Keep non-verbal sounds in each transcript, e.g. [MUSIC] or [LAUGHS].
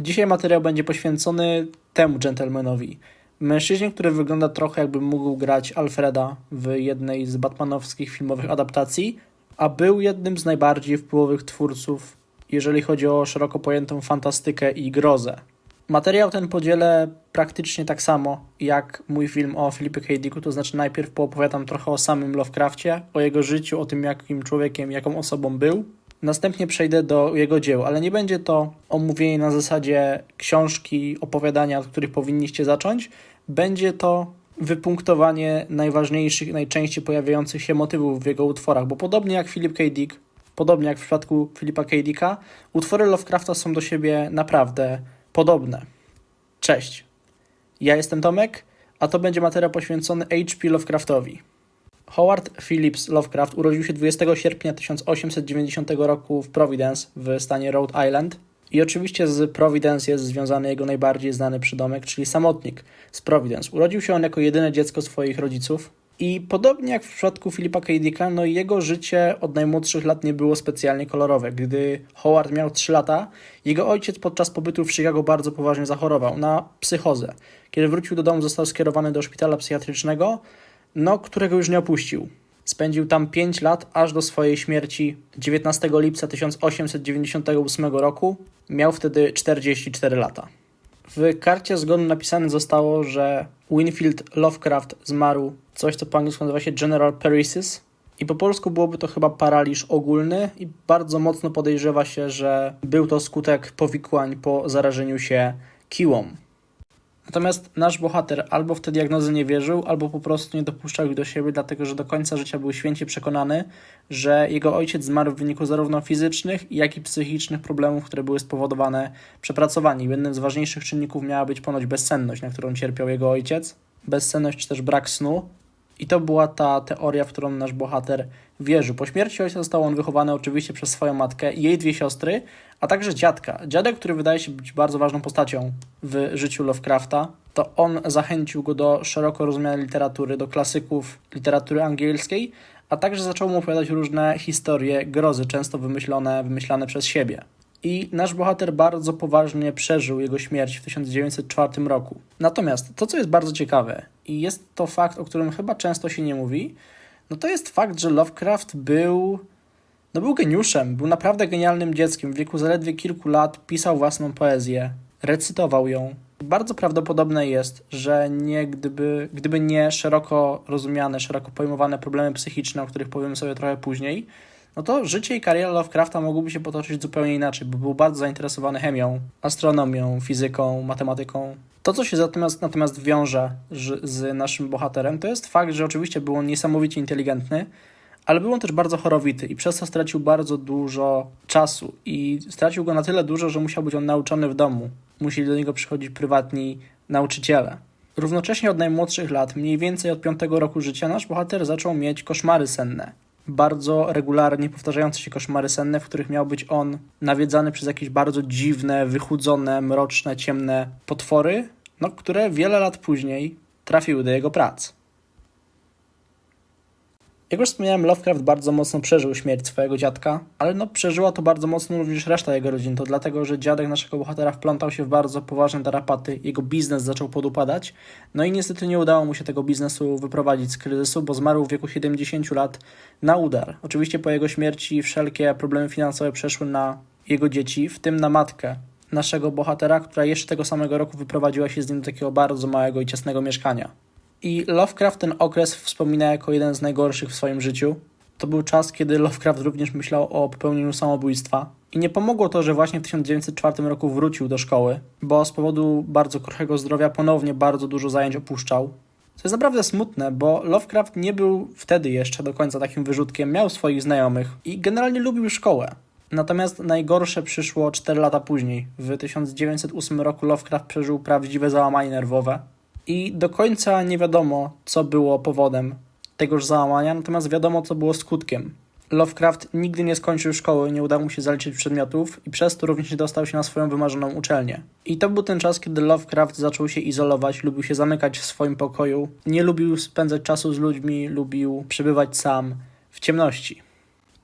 Dzisiaj materiał będzie poświęcony temu dżentelmenowi. Mężczyźnie, który wygląda trochę jakby mógł grać Alfreda w jednej z batmanowskich filmowych adaptacji, a był jednym z najbardziej wpływowych twórców, jeżeli chodzi o szeroko pojętą fantastykę i grozę. Materiał ten podzielę praktycznie tak samo jak mój film o Philipie K. Dicku, to znaczy najpierw poopowiadam trochę o samym Lovecraftie, o jego życiu, o tym jakim człowiekiem, jaką osobą był. Następnie przejdę do jego dzieł, ale nie będzie to omówienie na zasadzie książki, opowiadania, od których powinniście zacząć. Będzie to wypunktowanie najważniejszych, najczęściej pojawiających się motywów w jego utworach, bo podobnie jak Philip K. Dick, podobnie jak w przypadku Philipa K. Dicka, utwory Lovecrafta są do siebie naprawdę podobne. Cześć, ja jestem Tomek, a to będzie materiał poświęcony H.P. Lovecraftowi. Howard Phillips Lovecraft urodził się 20 sierpnia 1890 roku w Providence w stanie Rhode Island. I oczywiście z Providence jest związany jego najbardziej znany przydomek, czyli samotnik z Providence. Urodził się on jako jedyne dziecko swoich rodziców. I podobnie jak w przypadku Filipa K. Dicka, no jego życie od najmłodszych lat nie było specjalnie kolorowe. Gdy Howard miał 3 lata, jego ojciec podczas pobytu w Chicago bardzo poważnie zachorował na psychozę. Kiedy wrócił do domu, został skierowany do szpitala psychiatrycznego, no, którego już nie opuścił. Spędził tam 5 lat, aż do swojej śmierci 19 lipca 1898 roku. Miał wtedy 44 lata. W karcie zgonu napisane zostało, że Winfield Lovecraft zmarł coś, co po angielsku nazywa się General Paresis. I po polsku byłoby to chyba paraliż ogólny i bardzo mocno podejrzewa się, że był to skutek powikłań po zarażeniu się kiłą. Natomiast nasz bohater albo w te diagnozy nie wierzył, albo po prostu nie dopuszczał ich do siebie, dlatego że do końca życia był święcie przekonany, że jego ojciec zmarł w wyniku zarówno fizycznych, jak i psychicznych problemów, które były spowodowane przepracowaniem. Jednym z ważniejszych czynników miała być ponoć bezsenność, na którą cierpiał jego ojciec. Bezsenność czy też brak snu. I to była ta teoria, w którą nasz bohater wierzył. Po śmierci ojca został on wychowany oczywiście przez swoją matkę i jej dwie siostry, a także dziadka. Dziadek, który wydaje się być bardzo ważną postacią w życiu Lovecrafta, to on zachęcił go do szeroko rozumianej literatury, do klasyków literatury angielskiej, a także zaczął mu opowiadać różne historie grozy, często wymyślone, wymyślane przez siebie. I nasz bohater bardzo poważnie przeżył jego śmierć w 1904 roku. Natomiast to, co jest bardzo ciekawe, i jest to fakt, o którym chyba często się nie mówi, no to jest fakt, że Lovecraft był no był geniuszem, był naprawdę genialnym dzieckiem. W wieku zaledwie kilku lat pisał własną poezję, recytował ją. Bardzo prawdopodobne jest, że nie gdyby, gdyby nie szeroko rozumiane, szeroko pojmowane problemy psychiczne, o których powiem sobie trochę później, no to życie i kariera Lovecrafta mogłyby się potoczyć zupełnie inaczej, bo był bardzo zainteresowany chemią, astronomią, fizyką, matematyką. To, co się natomiast, natomiast wiąże z naszym bohaterem, to jest fakt, że oczywiście był on niesamowicie inteligentny, ale był on też bardzo chorowity i przez to stracił bardzo dużo czasu i stracił go na tyle dużo, że musiał być on nauczony w domu. Musieli do niego przychodzić prywatni nauczyciele. Równocześnie od najmłodszych lat, mniej więcej od piątego roku życia, nasz bohater zaczął mieć koszmary senne. Bardzo regularnie powtarzające się koszmary senne, w których miał być on nawiedzany przez jakieś bardzo dziwne, wychudzone, mroczne, ciemne potwory, no, które wiele lat później trafiły do jego prac. Jak już wspomniałem, Lovecraft bardzo mocno przeżył śmierć swojego dziadka, ale no przeżyła to bardzo mocno również reszta jego rodziny. To dlatego, że dziadek naszego bohatera wplątał się w bardzo poważne tarapaty, jego biznes zaczął podupadać, no i niestety nie udało mu się tego biznesu wyprowadzić z kryzysu, bo zmarł w wieku 70 lat na udar. Oczywiście po jego śmierci wszelkie problemy finansowe przeszły na jego dzieci, w tym na matkę naszego bohatera, która jeszcze tego samego roku wyprowadziła się z nim do takiego bardzo małego i ciasnego mieszkania. I Lovecraft ten okres wspomina jako jeden z najgorszych w swoim życiu. To był czas, kiedy Lovecraft również myślał o popełnieniu samobójstwa. I nie pomogło to, że właśnie w 1904 roku wrócił do szkoły, bo z powodu bardzo kruchego zdrowia ponownie bardzo dużo zajęć opuszczał. Co jest naprawdę smutne, bo Lovecraft nie był wtedy jeszcze do końca takim wyrzutkiem, miał swoich znajomych i generalnie lubił szkołę. Natomiast najgorsze przyszło 4 lata później. W 1908 roku Lovecraft przeżył prawdziwe załamanie nerwowe i do końca nie wiadomo, co było powodem tegoż załamania, natomiast wiadomo, co było skutkiem. Lovecraft nigdy nie skończył szkoły, nie udało mu się zaliczyć przedmiotów i przez to również nie dostał się na swoją wymarzoną uczelnię. I to był ten czas, kiedy Lovecraft zaczął się izolować, lubił się zamykać w swoim pokoju, nie lubił spędzać czasu z ludźmi, lubił przebywać sam w ciemności.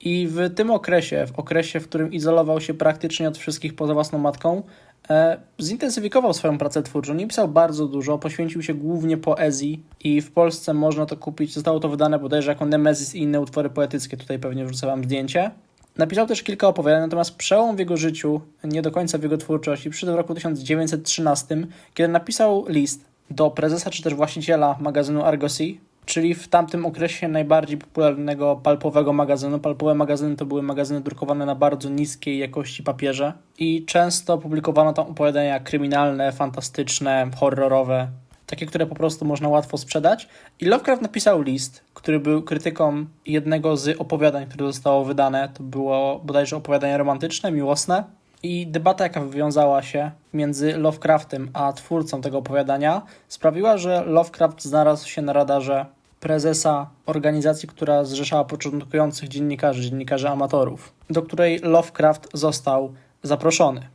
I w tym okresie, w okresie, w którym izolował się praktycznie od wszystkich poza własną matką, e, zintensyfikował swoją pracę twórczą. Nie pisał bardzo dużo, poświęcił się głównie poezji i w Polsce można to kupić. Zostało to wydane bodajże jako Nemezis i inne utwory poetyckie. Tutaj pewnie wrzucę wam zdjęcie. Napisał też kilka opowiadań, natomiast przełom w jego życiu, nie do końca w jego twórczości, przyszedł w roku 1913, kiedy napisał list do prezesa czy też właściciela magazynu Argosy, czyli w tamtym okresie najbardziej popularnego palpowego magazynu. Palpowe magazyny to były magazyny drukowane na bardzo niskiej jakości papierze i często publikowano tam opowiadania kryminalne, fantastyczne, horrorowe, takie, które po prostu można łatwo sprzedać. I Lovecraft napisał list, który był krytyką jednego z opowiadań, które zostało wydane. To było bodajże opowiadanie romantyczne, miłosne. I debata, jaka wywiązała się między Lovecraftem a twórcą tego opowiadania, sprawiła, że Lovecraft znalazł się na radarze prezesa organizacji, która zrzeszała początkujących dziennikarzy, dziennikarzy amatorów, do której Lovecraft został zaproszony.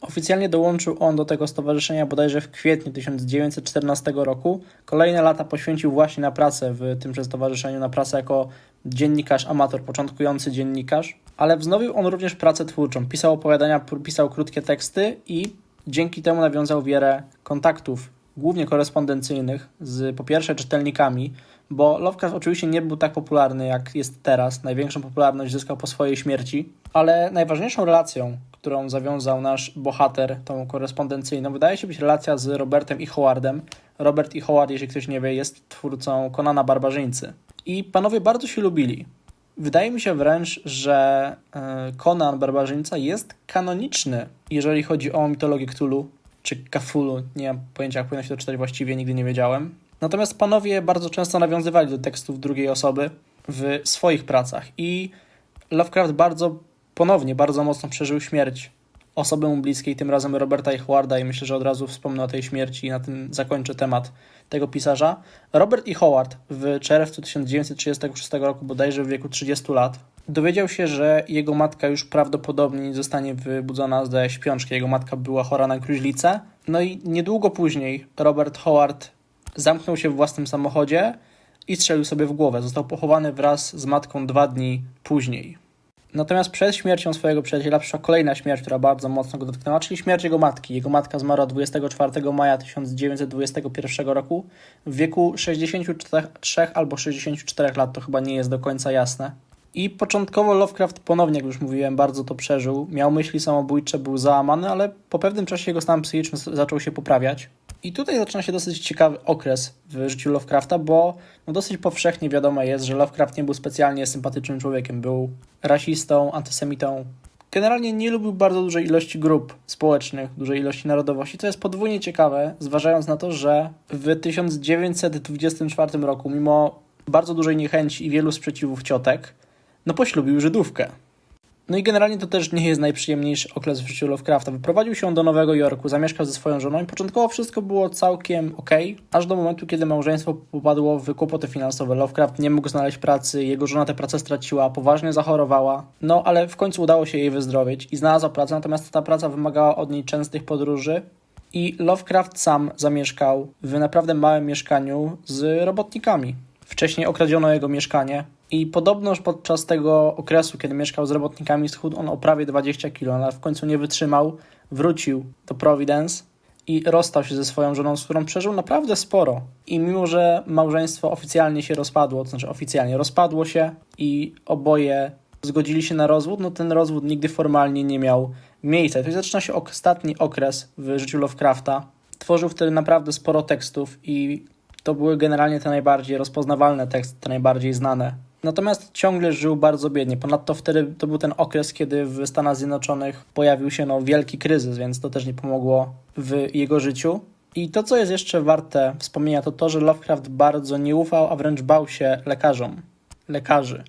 Oficjalnie dołączył on do tego stowarzyszenia bodajże w kwietniu 1914 roku. Kolejne lata poświęcił właśnie na pracę w tymże stowarzyszeniu, na pracę jako dziennikarz amator, początkujący dziennikarz, ale wznowił on również pracę twórczą. Pisał opowiadania, pisał krótkie teksty i dzięki temu nawiązał wiele kontaktów, głównie korespondencyjnych, z po pierwsze czytelnikami, bo Lovecraft oczywiście nie był tak popularny jak jest teraz. Największą popularność zyskał po swojej śmierci, ale najważniejszą relacją, którą zawiązał nasz bohater, tą korespondencyjną, wydaje się być relacja z Robertem i Howardem. Robert i Howard, jeżeli ktoś nie wie, jest twórcą Konana Barbarzyńcy. I panowie bardzo się lubili. Wydaje mi się wręcz, że Conan Barbarzyńca jest kanoniczny, jeżeli chodzi o mitologię Cthulhu, czy Cthulhu. Nie mam pojęcia, jak powinno się to czytać właściwie, nigdy nie wiedziałem. Natomiast panowie bardzo często nawiązywali do tekstów drugiej osoby w swoich pracach i Lovecraft bardzo ponownie, bardzo mocno przeżył śmierć osoby mu bliskiej, tym razem Roberta Howarda i myślę, że od razu wspomnę o tej śmierci i na tym zakończę temat tego pisarza. Robert E. Howard w czerwcu 1936 roku, bodajże w wieku 30 lat, dowiedział się, że jego matka już prawdopodobnie nie zostanie wybudzona z śpiączki. Jego matka była chora na gruźlicę. No i niedługo później Robert Howard zamknął się w własnym samochodzie i strzelił sobie w głowę. Został pochowany wraz z matką dwa dni później. Natomiast przed śmiercią swojego przyjaciela przyszła kolejna śmierć, która bardzo mocno go dotknęła, czyli śmierć jego matki. Jego matka zmarła 24 maja 1921 roku w wieku 63 albo 64 lat, to chyba nie jest do końca jasne. I początkowo Lovecraft ponownie, jak już mówiłem, bardzo to przeżył. Miał myśli samobójcze, był załamany, ale po pewnym czasie jego stan psychiczny zaczął się poprawiać. I tutaj zaczyna się dosyć ciekawy okres w życiu Lovecrafta, bo no dosyć powszechnie wiadomo jest, że Lovecraft nie był specjalnie sympatycznym człowiekiem. Był rasistą, antysemitą. Generalnie nie lubił bardzo dużej ilości grup społecznych, dużej ilości narodowości, co jest podwójnie ciekawe, zważając na to, że w 1924 roku, mimo bardzo dużej niechęci i wielu sprzeciwów ciotek, no poślubił Żydówkę. No i generalnie to też nie jest najprzyjemniejszy okres w życiu Lovecrafta. Wyprowadził się do Nowego Jorku, zamieszkał ze swoją żoną i początkowo wszystko było całkiem ok, aż do momentu, kiedy małżeństwo popadło w kłopoty finansowe. Lovecraft nie mógł znaleźć pracy, jego żona tę pracę straciła, poważnie zachorowała, no ale w końcu udało się jej wyzdrowieć i znalazła pracę, natomiast ta praca wymagała od niej częstych podróży i Lovecraft sam zamieszkał w naprawdę małym mieszkaniu z robotnikami. Wcześniej okradziono jego mieszkanie, i podobnoż podczas tego okresu, kiedy mieszkał z robotnikami, schudł on o prawie 20 kg, ale w końcu nie wytrzymał, wrócił do Providence i rozstał się ze swoją żoną, z którą przeżył naprawdę sporo. I mimo, że małżeństwo oficjalnie się rozpadło, to znaczy oficjalnie rozpadło się i oboje zgodzili się na rozwód, no ten rozwód nigdy formalnie nie miał miejsca. To zaczyna się ostatni okres w życiu Lovecrafta. Tworzył wtedy naprawdę sporo tekstów i to były generalnie te najbardziej rozpoznawalne teksty, te najbardziej znane Natomiast ciągle żył bardzo biednie. Ponadto wtedy to był ten okres, kiedy w Stanach Zjednoczonych pojawił się no, wielki kryzys, więc to też nie pomogło w jego życiu. I to, co jest jeszcze warte wspomnienia, to to, że Lovecraft bardzo nie ufał, a wręcz bał się lekarzom. Lekarzy.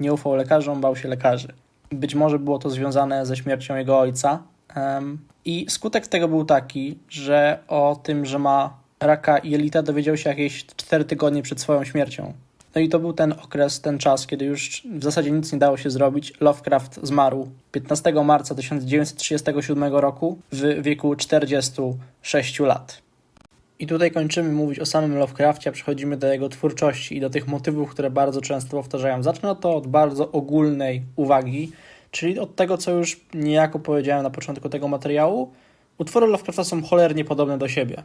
Nie ufał lekarzom, bał się lekarzy. Być może było to związane ze śmiercią jego ojca. I skutek tego był taki, że o tym, że ma raka jelita, dowiedział się jakieś 4 tygodnie przed swoją śmiercią. No i to był ten okres, ten czas, kiedy już w zasadzie nic nie dało się zrobić. Lovecraft zmarł 15 marca 1937 roku w wieku 46 lat. I tutaj kończymy mówić o samym Lovecraftie, przechodzimy do jego twórczości i do tych motywów, które bardzo często powtarzają. Zacznę to od bardzo ogólnej uwagi, czyli od tego, co już niejako powiedziałem na początku tego materiału, Utwory Lovecrafta są cholernie podobne do siebie.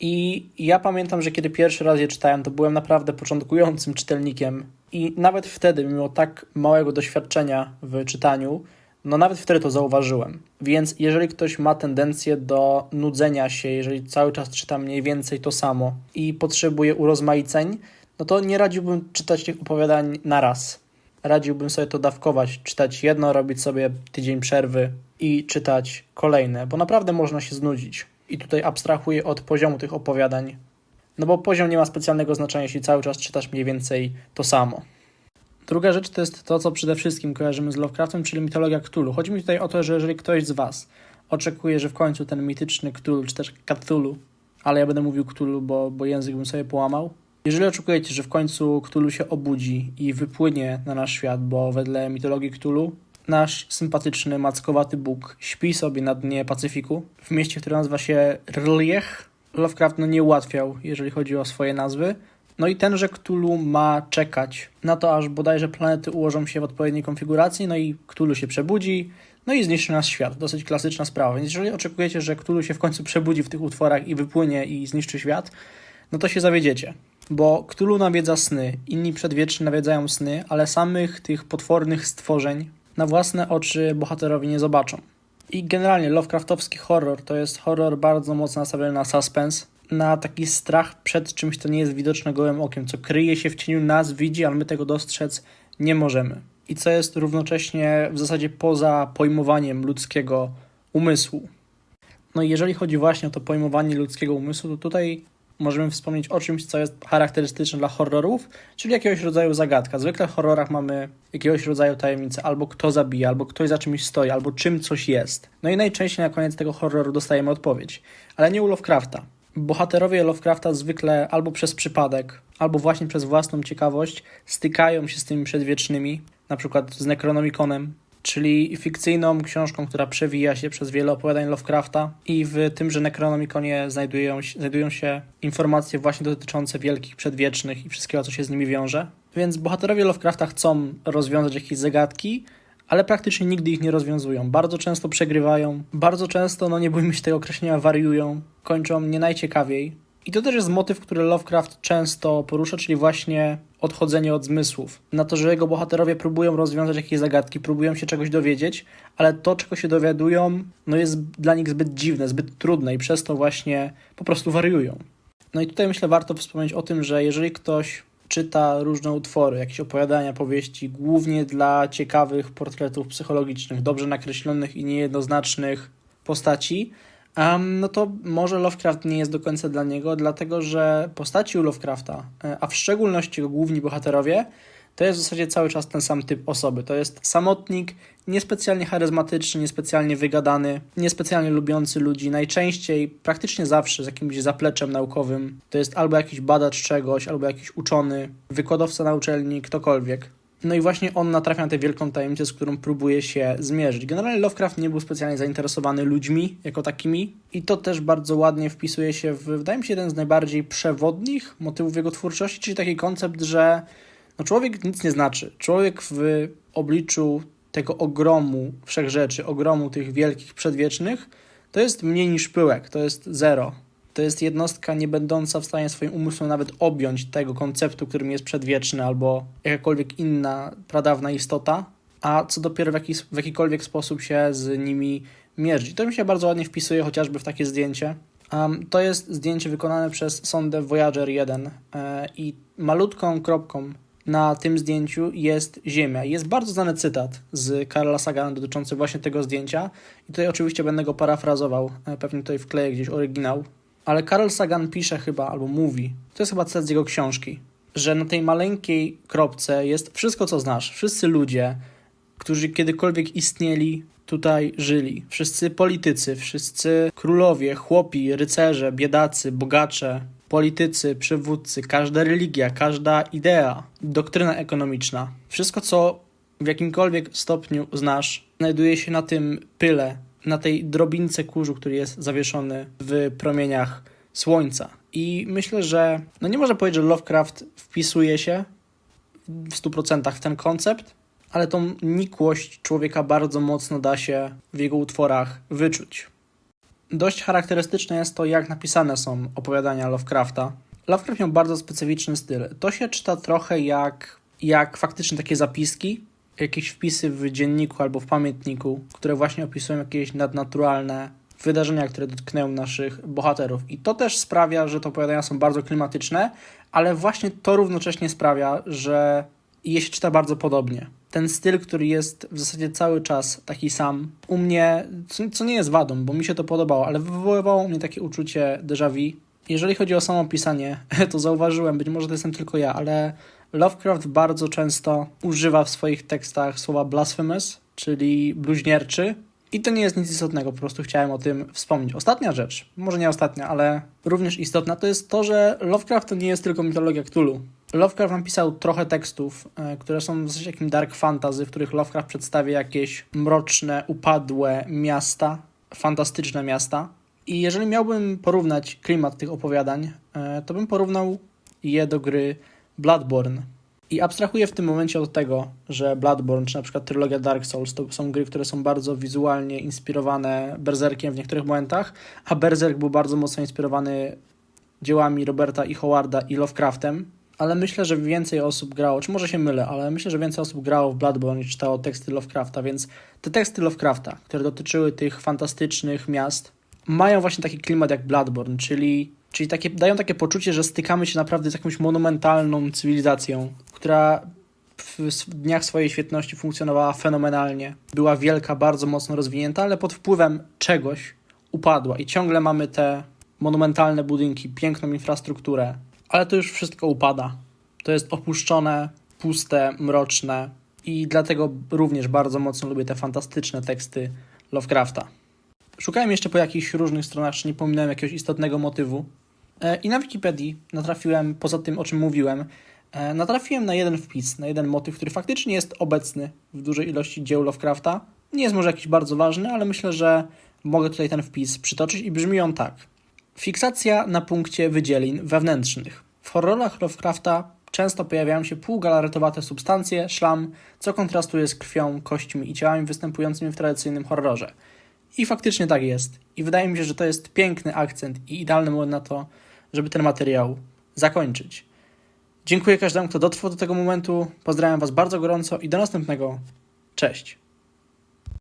I ja pamiętam, że kiedy pierwszy raz je czytałem, to byłem naprawdę początkującym czytelnikiem i nawet wtedy, mimo tak małego doświadczenia w czytaniu, no nawet wtedy to zauważyłem. Więc jeżeli ktoś ma tendencję do nudzenia się, jeżeli cały czas czyta mniej więcej to samo i potrzebuje urozmaiceń, no to nie radziłbym czytać tych opowiadań na raz. Radziłbym sobie to dawkować, czytać jedno, robić sobie tydzień przerwy i czytać kolejne, bo naprawdę można się znudzić. I tutaj abstrahuję od poziomu tych opowiadań, no bo poziom nie ma specjalnego znaczenia, jeśli cały czas czytasz mniej więcej to samo. Druga rzecz to jest to, co przede wszystkim kojarzymy z Lovecraftem, czyli mitologia Cthulhu. Chodzi mi tutaj o to, że jeżeli ktoś z Was oczekuje, że w końcu ten mityczny Cthulhu, czy też Cthulhu, ale ja będę mówił Cthulhu, bo, bo język bym sobie połamał. Jeżeli oczekujecie, że w końcu Cthulhu się obudzi i wypłynie na nasz świat, bo wedle mitologii Cthulhu nasz sympatyczny, mackowaty Bóg śpi sobie na dnie Pacyfiku, w mieście, które nazywa się Rliech. Lovecraft no, nie ułatwiał, jeżeli chodzi o swoje nazwy. No i tenże Cthulhu ma czekać na to, aż bodajże planety ułożą się w odpowiedniej konfiguracji, no i Cthulhu się przebudzi, no i zniszczy nas świat. Dosyć klasyczna sprawa. Więc jeżeli oczekujecie, że Cthulhu się w końcu przebudzi w tych utworach i wypłynie i zniszczy świat, no to się zawiedziecie. Bo Cthulhu nawiedza sny, inni przedwieczni nawiedzają sny, ale samych tych potwornych stworzeń na własne oczy bohaterowie nie zobaczą. I generalnie Lovecraftowski horror to jest horror bardzo mocno nastawiony na suspense, na taki strach przed czymś, co nie jest widoczne gołym okiem, co kryje się w cieniu nas, widzi, ale my tego dostrzec nie możemy. I co jest równocześnie w zasadzie poza pojmowaniem ludzkiego umysłu. No i jeżeli chodzi właśnie o to pojmowanie ludzkiego umysłu, to tutaj możemy wspomnieć o czymś, co jest charakterystyczne dla horrorów, czyli jakiegoś rodzaju zagadka. Zwykle w horrorach mamy jakiegoś rodzaju tajemnicę, albo kto zabija, albo ktoś za czymś stoi, albo czym coś jest. No i najczęściej na koniec tego horroru dostajemy odpowiedź. Ale nie u Lovecrafta. Bohaterowie Lovecrafta zwykle albo przez przypadek, albo właśnie przez własną ciekawość stykają się z tymi przedwiecznymi, na przykład z Necronomiconem, czyli fikcyjną książką, która przewija się przez wiele opowiadań Lovecrafta i w tymże Necronomiconie znajdują, znajdują się informacje właśnie dotyczące wielkich przedwiecznych i wszystkiego, co się z nimi wiąże. Więc bohaterowie Lovecrafta chcą rozwiązać jakieś zagadki, ale praktycznie nigdy ich nie rozwiązują. Bardzo często przegrywają, bardzo często, no nie bójmy się tego określenia, wariują, kończą nie najciekawiej. I to też jest motyw, który Lovecraft często porusza, czyli właśnie odchodzenie od zmysłów. Na to, że jego bohaterowie próbują rozwiązać jakieś zagadki, próbują się czegoś dowiedzieć, ale to, czego się dowiadują, no jest dla nich zbyt dziwne, zbyt trudne i przez to właśnie po prostu wariują. No i tutaj myślę, warto wspomnieć o tym, że jeżeli ktoś czyta różne utwory, jakieś opowiadania, powieści, głównie dla ciekawych portretów psychologicznych, dobrze nakreślonych i niejednoznacznych postaci, em, no to może Lovecraft nie jest do końca dla niego, dlatego że postaci u Lovecrafta, e, a w szczególności jego główni bohaterowie, to jest w zasadzie cały czas ten sam typ osoby. To jest samotnik, niespecjalnie charyzmatyczny, niespecjalnie wygadany, niespecjalnie lubiący ludzi. Najczęściej, praktycznie zawsze z jakimś zapleczem naukowym. To jest albo jakiś badacz czegoś, albo jakiś uczony, wykładowca na uczelni, ktokolwiek. No i właśnie on natrafia na tę wielką tajemnicę, z którą próbuje się zmierzyć. Generalnie Lovecraft nie był specjalnie zainteresowany ludźmi jako takimi i to też bardzo ładnie wpisuje się w, wydaje mi się, jeden z najbardziej przewodnich motywów jego twórczości, czyli taki koncept, że no człowiek nic nie znaczy. Człowiek w obliczu tego ogromu wszechrzeczy, ogromu tych wielkich przedwiecznych, to jest mniej niż pyłek, to jest zero. To jest jednostka nie będąca w stanie swoim umysłem nawet objąć tego konceptu, którym jest przedwieczny albo jakakolwiek inna pradawna istota, a co dopiero w, jakiś, w jakikolwiek sposób się z nimi mierzyć. To mi się bardzo ładnie wpisuje chociażby w takie zdjęcie. Um, to jest zdjęcie wykonane przez sondę Voyager 1 e, i malutką kropką na tym zdjęciu jest Ziemia. Jest bardzo znany cytat z Karla Sagana dotyczący właśnie tego zdjęcia. I tutaj oczywiście będę go parafrazował, e, pewnie tutaj wkleję gdzieś oryginał. Ale Karl Sagan pisze chyba, albo mówi, to jest chyba cytat z jego książki, że na tej maleńkiej kropce jest wszystko, co znasz. Wszyscy ludzie, którzy kiedykolwiek istnieli, tutaj żyli. Wszyscy politycy, wszyscy królowie, chłopi, rycerze, biedacy, bogacze, politycy, przywódcy, każda religia, każda idea, doktryna ekonomiczna. Wszystko, co w jakimkolwiek stopniu znasz, znajduje się na tym pyle, na tej drobince kurzu, który jest zawieszony w promieniach słońca. I myślę, że no nie można powiedzieć, że Lovecraft wpisuje się w 100% w ten koncept, ale tą nikłość człowieka bardzo mocno da się w jego utworach wyczuć. Dość charakterystyczne jest to, jak napisane są opowiadania Lovecrafta. Lovecraft miał bardzo specyficzny styl. To się czyta trochę jak, jak faktycznie takie zapiski, jakieś wpisy w dzienniku albo w pamiętniku, które właśnie opisują jakieś nadnaturalne wydarzenia, które dotknęły naszych bohaterów. I to też sprawia, że te opowiadania są bardzo klimatyczne, ale właśnie to równocześnie sprawia, że je się czyta bardzo podobnie. Ten styl, który jest w zasadzie cały czas taki sam, u mnie, co, co nie jest wadą, bo mi się to podobało, ale wywoływało u mnie takie uczucie déjà vu. Jeżeli chodzi o samo pisanie, [LAUGHS] to zauważyłem, być może to jestem tylko ja, ale Lovecraft bardzo często używa w swoich tekstach słowa blasphemous, czyli bluźnierczy. I to nie jest nic istotnego, po prostu chciałem o tym wspomnieć. Ostatnia rzecz, może nie ostatnia, ale również istotna, to jest to, że Lovecraft to nie jest tylko mitologia Cthulhu. Lovecraft napisał trochę tekstów, e, które są w takim dark fantasy, w których Lovecraft przedstawia jakieś mroczne, upadłe miasta, fantastyczne miasta. I jeżeli miałbym porównać klimat tych opowiadań, e, to bym porównał je do gry Bloodborne. I abstrahuję w tym momencie od tego, że Bloodborne, czy na przykład trylogia Dark Souls, to są gry, które są bardzo wizualnie inspirowane Berserkiem w niektórych momentach, a Berserk był bardzo mocno inspirowany dziełami Roberta i Howarda i Lovecraftem, ale myślę, że więcej osób grało, czy może się mylę, ale myślę, że więcej osób grało w Bloodborne i czytało teksty Lovecrafta, więc te teksty Lovecrafta, które dotyczyły tych fantastycznych miast, mają właśnie taki klimat jak Bloodborne, czyli, czyli takie, dają takie poczucie, że stykamy się naprawdę z jakąś monumentalną cywilizacją, która w dniach swojej świetności funkcjonowała fenomenalnie. Była wielka, bardzo mocno rozwinięta, ale pod wpływem czegoś upadła i ciągle mamy te monumentalne budynki, piękną infrastrukturę, ale to już wszystko upada. To jest opuszczone, puste, mroczne i dlatego również bardzo mocno lubię te fantastyczne teksty Lovecrafta. Szukałem jeszcze po jakichś różnych stronach, czy nie pominąłem jakiegoś istotnego motywu. E, I na Wikipedii natrafiłem, poza tym o czym mówiłem, e, natrafiłem na jeden wpis, na jeden motyw, który faktycznie jest obecny w dużej ilości dzieł Lovecrafta. Nie jest może jakiś bardzo ważny, ale myślę, że mogę tutaj ten wpis przytoczyć i brzmi on tak. Fiksacja na punkcie wydzielin wewnętrznych. W horrorach Lovecrafta często pojawiają się półgalaretowate substancje, szlam, co kontrastuje z krwią, kośćmi i ciałami występującymi w tradycyjnym horrorze. I faktycznie tak jest. I wydaje mi się, że to jest piękny akcent i idealny moment na to, żeby ten materiał zakończyć. Dziękuję każdemu, kto dotrwał do tego momentu. Pozdrawiam Was bardzo gorąco i do następnego. Cześć.